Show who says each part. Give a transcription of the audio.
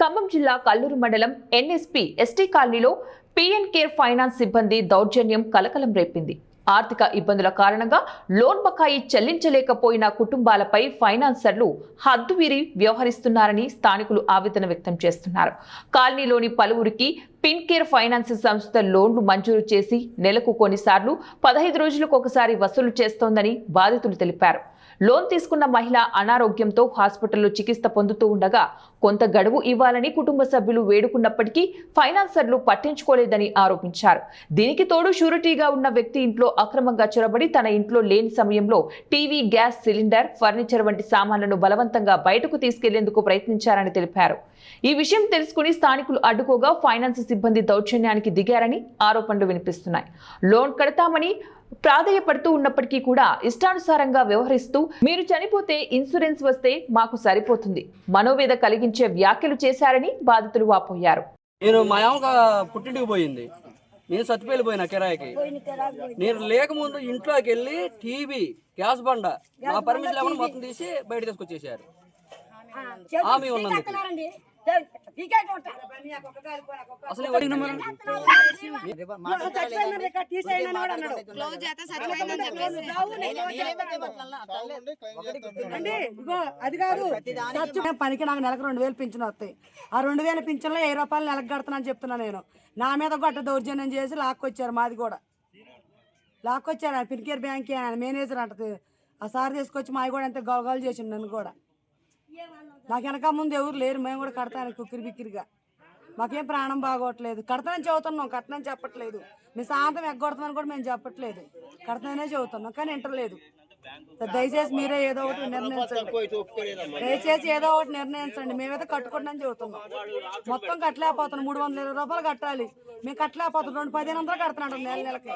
Speaker 1: ఖమ్మం జిల్లా కల్లూరు మండలం NSP ST కాలనీలో పిఎన్ కేర్ ఫైనాన్స్ సిబ్బంది దౌర్జన్యం కలకలం రేపింది. ఆర్థిక ఇబ్బందుల కారణంగా లోన్ బకాయి చెల్లించలేకపోయిన కుటుంబాలపై ఫైనాన్సర్లు హద్దువీరి వ్యవహరిస్తున్నారని స్థానికులు ఆవేదన వ్యక్తం చేస్తున్నారు. కాలనీలోని పలువురికి పిన్ కేర్ ఫైనాన్స్ సంస్థ లోన్లు మంజూరు చేసి నెలకు కొన్నిసార్లు పదహైదు రోజులకు ఒకసారి వసూలు చేస్తోందని బాధితులు తెలిపారు. లోన్ తీసుకున్న మహిళ అనారోగ్యంతో హాస్పిటల్లో చికిత్స పొందుతూ ఉండగా కొంత గడువు ఇవ్వాలని కుటుంబ సభ్యులు వేడుకున్నప్పటికీ ఫైనాన్సర్లు పట్టించుకోలేదని ఆరోపించారు. దీనికి తోడు షూరిటీగా ఉన్న వ్యక్తి ఇంట్లో అక్రమంగా చొరబడి తన ఇంట్లో లేని సమయంలో టీవీ గ్యాస్ సిలిండర్ ఫర్నిచర్ వంటి సామాన్లను బలవంతంగా బయటకు తీసుకెళ్ళేందుకు ప్రయత్నించారని తెలిపారు. ఈ విషయం తెలుసుకుని స్థానికులు అడ్డుకోగా ఫైనాన్స్ సిబ్బంది దౌర్జన్యానికి దిగారని ఆరోపణలు వినిపిస్తున్నాయి. లోన్ కడతామని ప్రాధేయపడుతూ ఉన్నప్పటికీ కూడా ఇష్టానుసారంగా వ్యవహరిస్తూ మీరు చనిపోతే ఇన్సూరెన్స్ వస్తే మాకు సరిపోతుంది. మనోవేద కలిగించే వ్యాఖ్యలు చేశారని బాధితులు వాపోయారు.
Speaker 2: నేను మా పుట్టింటికి పోయింది. నేను సత్తిపల్లి పోయిన కిరాయికి. నేను లేకముందు ఇంట్లోకి వెళ్ళి టీవీ గ్యాస్ బండ నా పర్మిషన్ లేకుండా మొత్తం తీసి బయట తీసుకొచ్చేసారు ఆమె ఉన్నందుకు. అసలు ఎవరికి నమ్మరు?
Speaker 3: అంటే ఇగో అది కాదు. పనికి నాకు నెలకు రెండు వేలు పింఛన్ వస్తాయి. ఆ రెండు వేల పింఛన్లో వెయ్యి రూపాయలు నెలకు కడుతున్నాను చెప్తున్నా నేను. నా మీద గొట్ట దౌర్జన్యం చేసి లాక్కొచ్చారు మాది కూడా. లాక్కొచ్చారు ఆయన పిన్కేర్ బ్యాంక్ మేనేజర్ అంటది. ఆ సార్ తీసుకొచ్చి మాది కూడా అంతే గొలగోలు చేసిండు నన్ను కూడా. నాకు వెనక ముందు ఎవరు లేరు మేము కూడా కడతాను కుక్కిరి బిక్కిరిగా. మాకేం ప్రాణం బాగోట్లేదు. కడతానని చదువుతున్నాం కట్టనని చెప్పట్లేదు. మీ సాయంత్రం ఎగ్గొడతామని కూడా మేము చెప్పట్లేదు. కడతానే చెబుతున్నాం కానీ వింటలేదు దయచేసి మీరే ఏదో ఒకటి నిర్ణయించండి. దయచేసి ఏదో ఒకటి నిర్ణయించండి. మేమైతే కట్టుకుంటామని చెబుతున్నాం. మొత్తం కట్టలేకపోతున్నాం. మూడు వందల ఇరవై రూపాయలు కట్టాలి. మేము కట్టలేకపోతున్నాం. రెండు పదిహేను వందలు కడుతున్నాడు నెల నెలకి.